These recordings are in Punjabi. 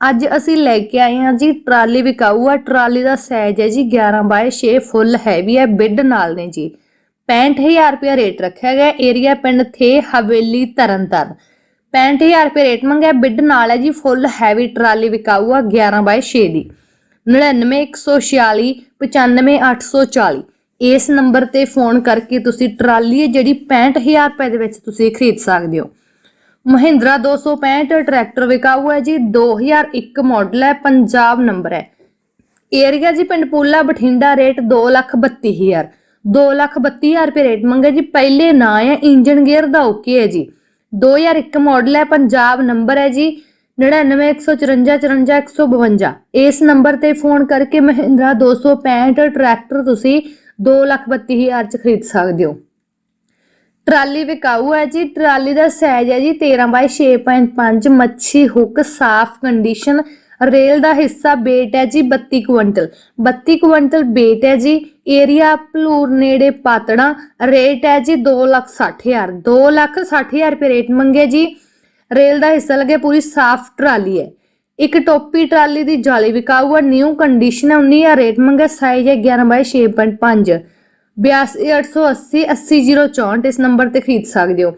ਅੱਜ ਅਸੀਂ ਲੈ ਕੇ ਆਏ ਹਾਂ ਜੀ ਟਰਾਲੀ ਵਿਕਾਊ ਆ। ਟਰਾਲੀ ਦਾ ਸਾਈਜ਼ ਹੈ ਜੀ 11 ਬਾਏ 6 ਫੁੱਲ ਹੈਵੀ ਹੈ ਬਿੱਡ ਨਾਲ ਨੇ ਜੀ। 65000 ਰੁਪਏ ਰੇਟ ਰੱਖਿਆ ਗਿਆ। ਏਰੀਆ ਪਿੰਡ ਥੇ ਹਵੇਲੀ ਤਰਨਤਾਰਨ। 65000 ਰੁਪਏ ਰੇਟ ਮੰਗਿਆ। ਬਿੱਡ ਨਾਲ ਹੈ ਜੀ ਫੁੱਲ ਹੈਵੀ ਟਰਾਲੀ ਵਿਕਾਊ ਆ 11 ਬਾਏ 6 ਦੀ। 99146 95840 ਇਸ ਨੰਬਰ ਤੇ ਫੋਨ ਕਰਕੇ ਤੁਸੀਂ ਟਰਾਲੀ ਹੈ ਜਿਹੜੀ 65000 ਰੁਪਏ ਦੇ ਵਿੱਚ ਤੁਸੀਂ ਖਰੀਦ ਸਕਦੇ ਹੋ। ਮਹਿੰਦਰਾ 265 ਟਰੈਕਟਰ ਵਿਕਾਊ ਹੈ ਜੀ 2001 ਮਾਡਲ ਹੈ, ਪੰਜਾਬ ਨੰਬਰ ਹੈ। ਏਰੀਆ ਜੀ ਪਿੰਡ ਪੂਲਾ, ਬਠਿੰਡਾ, ਰੇਟ 232000 232000 ਰੁਪਏ ਰੇਟ ਮੰਗੇ ਜੀ, ਪਹਿਲੇ ਨਾਂ ਹੈ ਇੰਜਨ ਗੇਅਰ ਦਾ ਓਕੇ ਹੈ ਜੀ। 2001 ਮਾਡਲ ਹੈ, ਪੰਜਾਬ ਨੰਬਰ ਹੈ ਜੀ 9915444152 ਇਸ ਨੰਬਰ ਤੇ ਫੋਨ ਕਰਕੇ ਮਹਿੰਦਰਾ 265 ਟਰੈਕਟਰ ਤੁਸੀਂ 232000 ਚ ਖਰੀਦ ਸਕਦੇ ਹੋ। ਟਰਾਲੀ ਵਿਕਾਊ ਹੈ ਜੀ। ਟਰਾਲੀ ਦਾ ਸਾਈਜ਼ ਹੈ ਜੀ 13 ਬਾਈ 6.5 ਮੱਛੀ ਹੁੱਕ, ਸਾਫ਼ ਕੰਡੀਸ਼ਨ। ਰੇਲ ਦਾ ਹਿੱਸਾ weight ਹੈ ਜੀ 32 ਕੁਇੰਟਲ। 32 ਕੁਇੰਟਲ weight ਹੈ ਜੀ। ਏਰੀਆ ਭਲੂਰ ਨੇੜੇ ਪਾਤੜਾ। ਰੇਟ ਹੈ ਜੀ 260000 260000 ਰੁਪਏ ਰੇਟ ਮੰਗੇ ਜੀ। ਰੇਲ ਦਾ ਹਿੱਸਾ ਲੱਗੇ ਪੂਰੀ ਸਾਫ਼ ਟਰਾਲੀ ਹੈ। ਇੱਕ ਟੋਪੀ ਟਰਾਲੀ ਦੀ ਜਾਲੀ ਵਿਕਾਊ ਹੈ। ਨਿਊ ਕੰਡੀਸ਼ਨ ਹੈ 19 ਰੇਟ ਮੰਗੇ ਸਾਈਜ਼ ਹੈ 11 ਬਾਈ 6.5 82880 80064 ਇਸ ਨੰਬਰ ਤੇ ਖਰੀਦ ਸਕਦੇ ਹੋ।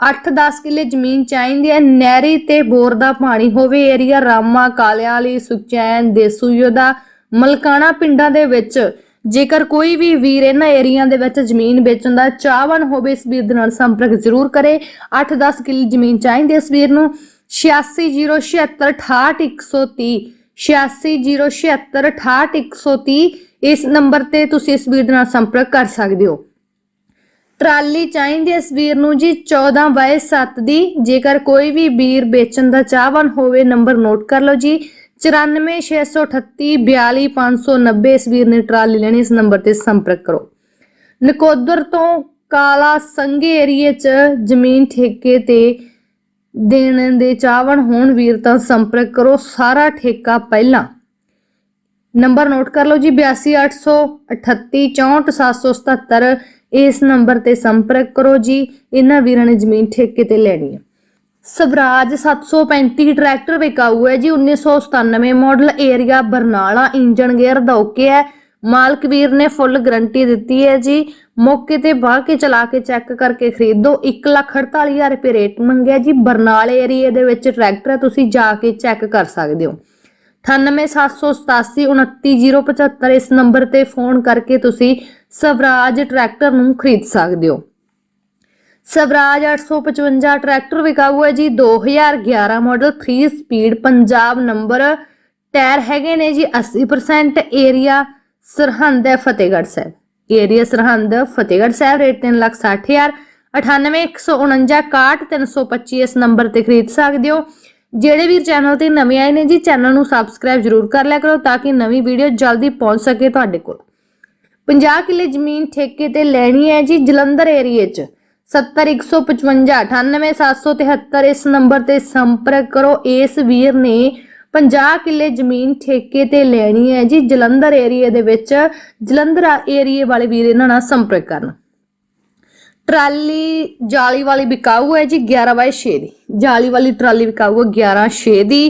8-10 ਕਿੱਲੇ ਜ਼ਮੀਨ ਚਾਹੀਦੀ ਹੈ, ਨਹਿਰੀ ਤੇ ਬੋਰ ਦਾ ਪਾਣੀ ਹੋਵੇ, ਏਰੀਆ ਰਾਮਾ, ਕਾਲਿਆਲੀ ਵਾਲੀ ਸੁਚੈਨ ਦੇਸੂਯੋ ਦਾ ਮਲਕਾਣਾ ਪਿੰਡਾਂ ਦੇ ਵਿੱਚ ਜੇਕਰ ਕੋਈ ਵੀ ਵੀਰ ਇਹਨਾਂ ਏਰੀਆ ਦੇ ਵਿੱਚ ਜ਼ਮੀਨ ਵੇਚਣ ਦਾ ਚਾਹਵਾਨ ਹੋਵੇ, ਇਸ ਵੀਰ ਦੇ ਨਾਲ ਸੰਪਰਕ ਜ਼ਰੂਰ ਕਰੇ। 8-10 ਕਿੱਲੇ ਜ਼ਮੀਨ ਚਾਹੀਦੀ ਹੈ ਇਸ ਵੀਰ ਨੂੰ। 8607688130 8607688130 ਇਸ ਨੰਬਰ ਤੇ ਤੁਸੀਂ ਇਸ ਵੀਰ ਨਾਲ ਸੰਪਰਕ ਕਰ ਸਕਦੇ ਹੋ। ਟਰਾਲੀ ਚਾਹੀਦੀ ਇਸ ਵੀਰ ਨੂੰ ਜੀ 14 ਬਾਏ 7 ਦੀ। ਜੇਕਰ ਕੋਈ ਵੀ ਵੀਰ ਵੇਚਣ ਦਾ ਚਾਹਵਾਨ ਹੋਵੇ, ਨੰਬਰ ਨੋਟ ਕਰ ਲਓ ਜੀ। 9468342590 ਇਸ ਵੀਰ ਨੇ ਟਰਾਲੀ ਲੈਣੀ, ਇਸ ਨੰਬਰ ਤੇ ਸੰਪਰਕ ਕਰੋ। ਨਕੋਦਰ ਤੋਂ ਕਾਲਾ ਸੰਘੇ ਏਰੀਏ 'ਚ ਜ਼ਮੀਨ ਠੇਕੇ ਤੇ ਦੇਣ ਦੇ ਚਾਹਵਣ ਹੋਣ ਵੀਰ ਤਾਂ ਸੰਪਰਕ ਕਰੋ। ਸਾਰਾ ਠੇਕਾ ਪਹਿਲਾਂ। ਨੰਬਰ ਨੋਟ ਕਰ ਲਓ ਜੀ 8283844777 ਇਸ ਨੰਬਰ ਤੇ ਸੰਪਰਕ ਕਰੋ ਜੀ, ਇਹਨਾਂ ਵੀਰਾਂ ਨੇ ਜ਼ਮੀਨ ਠੇਕੇ ਤੇ ਲੈਣੀ ਹੈ। ਸਵਰਾਜ 735 ਟਰੈਕਟਰ ਵਿਕਾਊ ਹੈ ਜੀ 1997 model area Barnala engine gear ਦਾ ਓਕੇ ਹੈ। ਮਾਲਕ ਵੀਰ ਨੇ ਫੁੱਲ ਗਰੰਟੀ ਦਿੱਤੀ ਹੈ ਜੀ, ਮੌਕੇ ਤੇ ਬਾਹ ਕੇ ਚਲਾ ਕੇ ਚੈੱਕ ਕਰਕੇ ਖਰੀਦੋ 148000 ਰੁਪਏ ਰੇਟ ਮੰਗਿਆ ਜੀ, ਬਰਨਾਲੇ ਏਰੀਆ ਦੇ ਵਿੱਚ ਟਰੈਕਟਰ ਹੈ, ਤੁਸੀਂ ਜਾ ਕੇ ਚੈੱਕ ਕਰ ਸਕਦੇ ਹੋ। 9878899075 ਇਸ ਨੰਬਰ ਤੇ ਫੋਨ ਕਰਕੇ ਤੁਸੀਂ ਸਵਰਾਜ ਟਰੈਕਟਰ ਨੂੰ ਖਰੀਦ ਸਕਦੇ ਹੋ ਸਵਰਾਜ 855 ਟਰੈਕਟਰ ਵਿਕਾਊ ਹੈ ਜੀ 2011 model 3 speed Punjab number tyre ਹੈਗੇ ਨੇ ਜੀ 80% ਏਰੀਆ ਸਰਹੰਦ ਹੈ ਫਤਿਹਗੜ੍ਹ ਸਾਹਿਬ ਏਰੀਆ ਸਰਹੰਦ ਫਤਿਹਗੜ੍ਹ ਸਾਹਿਬ ਰੇਟ 360000 9814961325 ਇਸ ਨੰਬਰ ਤੇ ਖਰੀਦ ਸਕਦੇ ਹੋ ਜਿਹੜੇ ਵੀਰ ਚੈਨਲ ਤੇ ਨਵੇਂ ਆਏ ਨੇ ਜੀ, ਚੈਨਲ ਨੂੰ ਸਬਸਕ੍ਰਾਈਬ ਜ਼ਰੂਰ ਕਰ ਲਿਆ ਕਰੋ ਤਾਂ ਕਿ ਨਵੀਂ ਵੀਡੀਓ ਜਲਦੀ ਪਹੁੰਚ ਸਕੇ ਤੁਹਾਡੇ ਕੋਲ। 50 ਕਿੱਲੇ ਜ਼ਮੀਨ ਠੇਕੇ ਤੇ ਲੈਣੀ ਹੈ ਜੀ, ਜਲੰਧਰ ਏਰੀਏ 'ਚ। 70155 98773 ਇਸ ਨੰਬਰ ਤੇ ਸੰਪਰਕ ਕਰੋ। ਇਸ ਵੀਰ ਨੇ 50 ਕਿੱਲੇ ਜ਼ਮੀਨ ਠੇਕੇ ਤੇ ਲੈਣੀ ਹੈ ਜੀ, ਜਲੰਧਰ ਏਰੀਏ ਦੇ ਵਿੱਚ। ਜਲੰਧਰ ਏਰੀਏ ਵਾਲੇ ਵੀਰ ਇਹਨਾਂ ਨਾਲ ਸੰਪਰਕ ਕਰਨ। ਟਰਾਲੀ ਜਾਲੀ ਵਾਲੀ ਵਿਕਾਊ ਹੈ ਜੀ 11 ਬਾਈ 6 ਦੀ। ਜਾਲੀ ਵਾਲੀ ਟਰਾਲੀ ਵਿਕਾਊ ਹੈ 11 6 ਦੀ।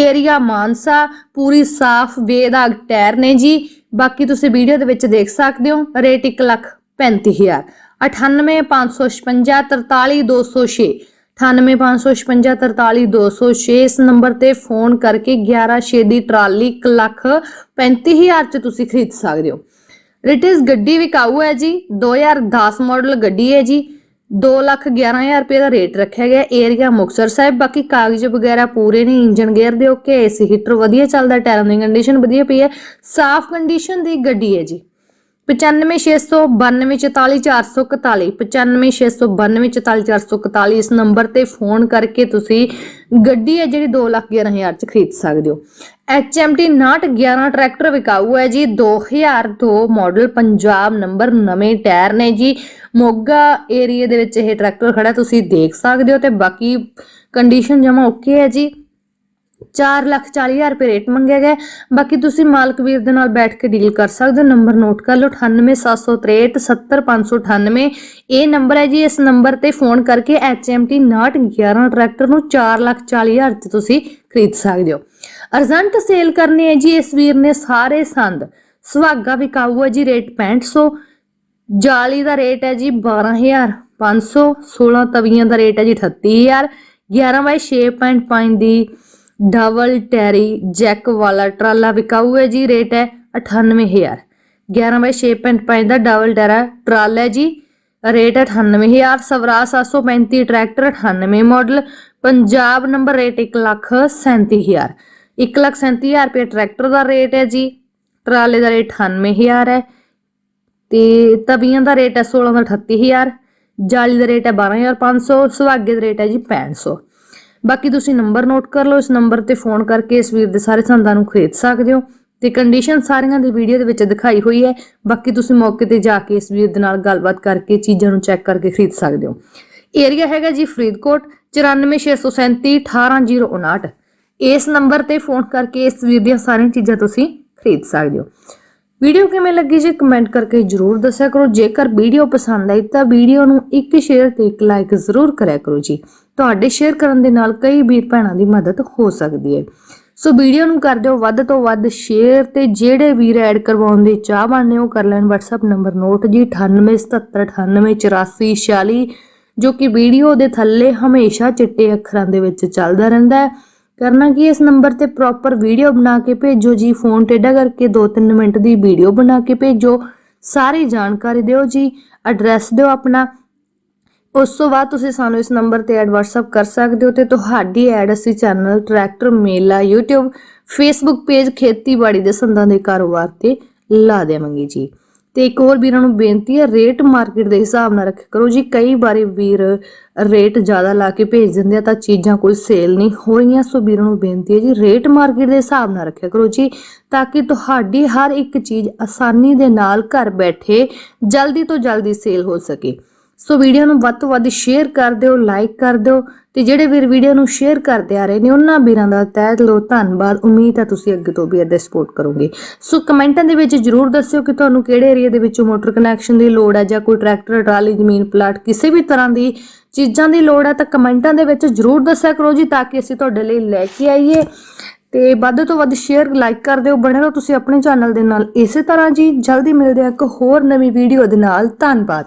ਏਰੀਆ ਮਾਨਸਾ, ਪੂਰੀ ਸਾਫ਼ ਬੇਦਾਗ ਟਾਇਰ ਨੇ ਜੀ। ਬਾਕੀ ਤੁਸੀਂ ਵੀਡੀਓ ਦੇ ਵਿੱਚ ਦੇਖ ਸਕਦੇ ਹੋ, ਰੇਟ 1 ਲੱਖ 35000 98556 43206 98556 43206 ਇਸ ਨੰਬਰ ਤੇ ਫੋਨ ਕਰਕੇ 116 ਦੀ ਟਰਾਲੀ 1 ਲੱਖ 35000 ਚ ਤੁਸੀਂ ਖਰੀਦ ਸਕਦੇ ਹੋ। ਰਿਟਿਸ ਗੱਡੀ ਵਿਕਾਊ ਹੈ ਜੀ 2010 ਮਾਡਲ ਗੱਡੀ ਹੈ ਜੀ 211000 ਰੁਪਏ ਦਾ ਰੇਟ ਰੱਖਿਆ ਗਿਆ ਏਰੀਆ ਮੁਕਤਸਰ ਸਾਹਿਬ, ਬਾਕੀ ਕਾਗਜ਼ ਵਗੈਰਾ ਪੂਰੇ ਨੇ ਇੰਜਨ ਗੇਅਰ ਦੇ ਓਕੇ ਏਸੀ ਹੀਟਰ ਵਧੀਆ ਚੱਲਦਾ ਟਾਇਰਾਂ ਦੀ ਕੰਡੀਸ਼ਨ ਵਧੀਆ ਪਈ ਹੈ, ਸਾਫ਼ ਕੰਡੀਸ਼ਨ ਦੀ ਗੱਡੀ ਹੈ ਜੀ। 9569244441 9569244441 ਇਸ ਨੰਬਰ ਤੇ ਫੋਨ ਕਰਕੇ ਤੁਸੀਂ ਗੱਡੀ ਹੈ ਜਿਹੜੀ 2 ਲੱਖ 11000 ਚ ਖਰੀਦ ਸਕਦੇ ਹੋ। HMT 911 ਟਰੈਕਟਰ ਵਿਕਾਊ ਹੈ ਜੀ 2002 ਮਾਡਲ ਪੰਜਾਬ ਨੰਬਰ ਨਵੇਂ ਟਾਇਰ ਨੇ ਜੀ। ਮੋਗਾ ਏਰੀਆ ਦੇ ਵਿੱਚ ਇਹ ਟਰੈਕਟਰ ਖੜਾ ਤੁਸੀਂ ਦੇਖ ਸਕਦੇ ਹੋ ਤੇ ਬਾਕੀ ਕੰਡੀਸ਼ਨ ਜਮਾ ਓਕੇ ਹੈ ਜੀ। 4 ਲੱਖ 40 ਹਜ਼ਾਰ ਰੁਪਏ ਰੇਟ ਮੰਗਿਆ ਗਿਆ ਬਾਕੀ ਤੁਸੀਂ ਮਾਲਕ ਵੀਰ ਦੇ ਨਾਲ ਬੈਠ ਕੇ ਡੀਲ ਕਰ ਸਕਦੇ ਹੋ। ਨੰਬਰ ਨੋਟ ਕਰ ਲਓ 98763 70598 ਇਹ ਨੰਬਰ ਹੈ ਜੀ, ਇਸ ਨੰਬਰ ਤੇ ਫੋਨ ਕਰਕੇ HMT 911 ਟਰੈਕਟਰ ਨੂੰ 4 ਲੱਖ 40 ਹਜ਼ਾਰ ਚ ਤੁਸੀਂ ਖਰੀਦ ਸਕਦੇ ਹੋ। ਅਰਜੈਂਟ ਸੇਲ ਕਰਨੀ ਹੈ ਜੀ, ਇਸ ਵੀਰ ਨੇ ਸਾਰੇ ਸੰਦ। ਸੁਹਾਗਾ ਵਿਕਾਊ ਹੈ ਜੀ ਰੇਟ 6500 ਜਾਲੀ ਦਾ ਰੇਟ ਹੈ ਜੀ 12500 16 ਤਵੀਆਂ ਦਾ ਰੇਟ ਹੈ ਜੀ 38000 11 ਬਾਈ 6.5 ਦੀ ਡਬਲ ਟੈਰੀ ਜੈਕ ਵਾਲਾ ਟਰਾਲਾ ਵਿਕਾਊ ਹੈ ਜੀ, ਰੇਟ ਹੈ 98000 11 ਬਾਈ 6.5 ਦਾ ਡਬਲ ਟੈਰਾ ਟਰਾਲਾ ਹੈ ਜੀ, ਰੇਟ ਹੈ 98000 Swaraj 735 tractor 98 model, Punjab number rate 137000 137000 ਰੁਪਏ ਟਰੈਕਟਰ ਦਾ ਰੇਟ ਹੈ ਜੀ, ਟਰਾਲੇ ਦਾ ਰੇਟ 98000 ਹੈ। ਤੇ ਤਵੀਆਂ ਦਾ ਰੇਟ ਹੈ 16 ਦਾ 38000 ਜਾਲੀ ਦਾ ਰੇਟ ਹੈ 12500 ਸੁਹਾਗੇ ਦਾ ਰੇਟ ਹੈ ਜੀ 6500 ਬਾਕੀ ਤੁਸੀਂ ਨੰਬਰ ਨੋਟ ਕਰ ਲਓ, ਇਸ ਨੰਬਰ ਤੇ ਫੋਨ ਕਰਕੇ ਇਸ ਵੀਰ ਦੇ ਸਾਰੇ ਸੰਦਾਂ ਨੂੰ ਖਰੀਦ ਸਕਦੇ ਹੋ। ਤੇ ਕੰਡੀਸ਼ਨ ਸਾਰੀਆਂ ਦੀ ਵੀਡੀਓ ਦੇ ਵਿੱਚ ਦਿਖਾਈ ਹੋਈ ਹੈ। ਬਾਕੀ ਤੁਸੀਂ ਮੌਕੇ ਤੇ ਜਾ ਕੇ ਇਸ ਵੀਰ ਦੇ ਨਾਲ ਗੱਲਬਾਤ ਕਰਕੇ ਚੀਜ਼ਾਂ ਨੂੰ ਚੈੱਕ ਕਰਕੇ ਖਰੀਦ ਸਕਦੇ ਹੋ। ਏਰੀਆ ਹੈਗਾ ਜੀ ਫਰੀਦਕੋਟ 94637 18059 ਇਸ ਨੰਬਰ ਤੇ ਫੋਨ ਕਰਕੇ ਇਸ ਵੀਰ ਦੀਆਂ ਸਾਰੀਆਂ ਚੀਜ਼ਾਂ ਤੁਸੀਂ ਖਰੀਦ ਸਕਦੇ ਹੋ। ਵੀਡੀਓ ਕਿਵੇਂ ਲੱਗੀ ਜੀ ਕਮੈਂਟ ਕਰਕੇ ਜਰੂਰ ਦੱਸਿਆ ਕਰੋ। ਜੇਕਰ ਵੀਡੀਓ ਪਸੰਦ ਆਈ ਤਾਂ ਵੀਡੀਓ ਨੂੰ ਇੱਕ ਸ਼ੇਅਰ ਤੇ ਇੱਕ ਲਾਈਕ ਜ਼ਰੂਰ ਕਰਿਆ ਕਰੋ ਜੀ। ਤੁਹਾਡੇ ਸ਼ੇਅਰ ਕਰਨ ਦੇ ਨਾਲ ਕਈ ਵੀਰ ਭੈਣਾਂ ਦੀ ਮਦਦ ਹੋ ਸਕਦੀ ਹੈ। ਸੋ ਵੀਡੀਓ ਨੂੰ ਕਰ ਦਿਓ ਵੱਧ ਤੋਂ ਵੱਧ ਸ਼ੇਅਰ ਤੇ ਜਿਹੜੇ ਵੀਰ ਐਡ ਕਰਵਾਉਣ ਦੀ ਚਾਹ ਬਣਨੇ ਉਹ ਕਰ ਲੈਣ। WhatsApp ਨੰਬਰ ਨੋਟ ਜੀ 9877988446 ਜੋ ਕਿ ਵੀਡੀਓ ਦੇ ਥੱਲੇ ਹਮੇਸ਼ਾ ਚਿੱਟੇ ਅੱਖਰਾਂ ਦੇ ਵਿੱਚ ਚੱਲਦਾ ਰਹਿੰਦਾ ਹੈ। ਕਰਨਾ ਕੀ ਇਸ ਨੰਬਰ ਤੇ ਪ੍ਰੋਪਰ ਵੀਡੀਓ ਬਣਾ ਕੇ ਭੇਜੋ ਜੀ। ਫੋਨ ਟੇਡਾ ਕਰਕੇ 2-3 ਮਿੰਟ ਦੀ ਵੀਡੀਓ ਬਣਾ ਕੇ ਭੇਜੋ। ਸਾਰੀ ਜਾਣਕਾਰੀ ਦਿਓ ਜੀ। ਐਡਰੈਸ ਦਿਓ ਆਪਣਾ। ਉਸ ਤੋਂ ਬਾਅਦ ਤੁਸੀਂ ਸਾਨੂੰ ਇਸ ਨੰਬਰ ਤੇ ਐਡ WhatsApp ਕਰ ਸਕਦੇ ਹੋ ਤੇ ਤੁਹਾਡੀ ਐਡ ਅਸੀਂ ਚੈਨਲ ਟਰੈਕਟਰ ਮੇਲਾ, YouTube, Facebook ਪੇਜ ਖੇਤੀਬਾੜੀ ਦੇ ਸੰਦਾਂ ਦੇ ਕਾਰੋਬਾਰ ਤੇ ਲਾ ਦੇਵਾਂਗੇ ਜੀ। ਤੇ ਇੱਕ ਹੋਰ ਵੀਰਾਂ ਨੂੰ ਬੇਨਤੀ ਹੈ ਰੇਟ ਮਾਰਕੀਟ ਦੇ ਹਿਸਾਬ ਨਾਲ ਰੱਖਿਆ ਕਰੋ। ਜੀ ਕਈ ਵਾਰੀ ਵੀਰ ਰੇਟ ਜ਼ਿਆਦਾ ਲਾ ਕੇ ਭੇਜ ਦਿੰਦੇ ਆ ਤਾਂ ਚੀਜ਼ਾਂ ਕੋਈ ਸੇਲ ਨਹੀਂ ਹੋ ਰਹੀਆਂ, ਸੋ ਵੀਰਾਂ ਨੂੰ ਬੇਨਤੀ ਹੈ ਜੀ ਰੇਟ ਮਾਰਕੀਟ ਦੇ ਹਿਸਾਬ ਨਾਲ ਰੱਖਿਆ ਕਰੋ ਜੀ, ਤਾਂ ਕਿ ਤੁਹਾਡੀ ਹਰ ਇੱਕ ਚੀਜ਼ ਆਸਾਨੀ ਦੇ ਨਾਲ ਘਰ ਬੈਠੇ ਜਲਦੀ ਤੋਂ ਜਲਦੀ ਸੇਲ ਹੋ ਸਕੇ। ਸੋ ਵੀਡੀਓ ਨੂੰ ਵੱਧ ਤੋਂ ਵੱਧ ਸ਼ੇਅਰ ਕਰ ਦਿਓ ਲਾਈਕ ਕਰ ਦਿਓ ਤੇ ਜਿਹੜੇ ਵੀਰ ਵੀਡੀਓ ਨੂੰ ਸ਼ੇਅਰ ਕਰਦੇ ਆ ਰਹੇ ਨੇ, ਉਹਨਾਂ ਵੀਰਾਂ ਦਾ ਤਹਿ ਦਿਲੋਂ ਧੰਨਵਾਦ। ਉਮੀਦ ਹੈ ਤੁਸੀਂ ਅੱਗੇ ਤੋਂ ਵੀ ਇੱਦਾਂ ਸਪੋਰਟ ਕਰੋਗੇ। ਸੋ ਕਮੈਂਟਾਂ ਦੇ ਵਿੱਚ ਜਰੂਰ ਦੱਸਿਓ ਕਿ ਤੁਹਾਨੂੰ ਕਿਹੜੇ ਏਰੀਆ ਦੇ ਵਿੱਚੋਂ ਮੋਟਰ ਕਨੈਕਸ਼ਨ ਦੀ ਲੋੜ ਹੈ ਜਾਂ ਕੋਈ ਟਰੈਕਟਰ ਟਰਾਲੀ, ਜ਼ਮੀਨ, ਪਲਾਟ, ਕਿਸੇ ਵੀ ਤਰ੍ਹਾਂ ਦੀ ਚੀਜ਼ਾਂ ਦੀ ਲੋੜ ਹੈ ਤਾਂ ਕਮੈਂਟਾਂ ਦੇ ਵਿੱਚ ਜਰੂਰ ਦੱਸਿਆ ਕਰੋ ਜੀ ਤਾਂ ਕਿ ਅਸੀਂ ਤੁਹਾਡੇ ਲਈ ਲੈ ਕੇ ਆਈਏ। ਤੇ ਵੱਧ ਤੋਂ ਵੱਧ ਸ਼ੇਅਰ ਲਾਈਕ ਕਰ ਦਿਓ। ਬਣੇ ਰਹੋ ਤੁਸੀਂ ਆਪਣੇ ਚੈਨਲ ਦੇ ਨਾਲ ਇਸੇ ਤਰ੍ਹਾਂ ਜੀ। ਜਲਦੀ ਮਿਲਦੇ ਹਾਂ ਇੱਕ ਹੋਰ ਨਵੀਂ ਵੀਡੀਓ ਦੇ ਨਾਲ। ਧੰਨਵਾਦ।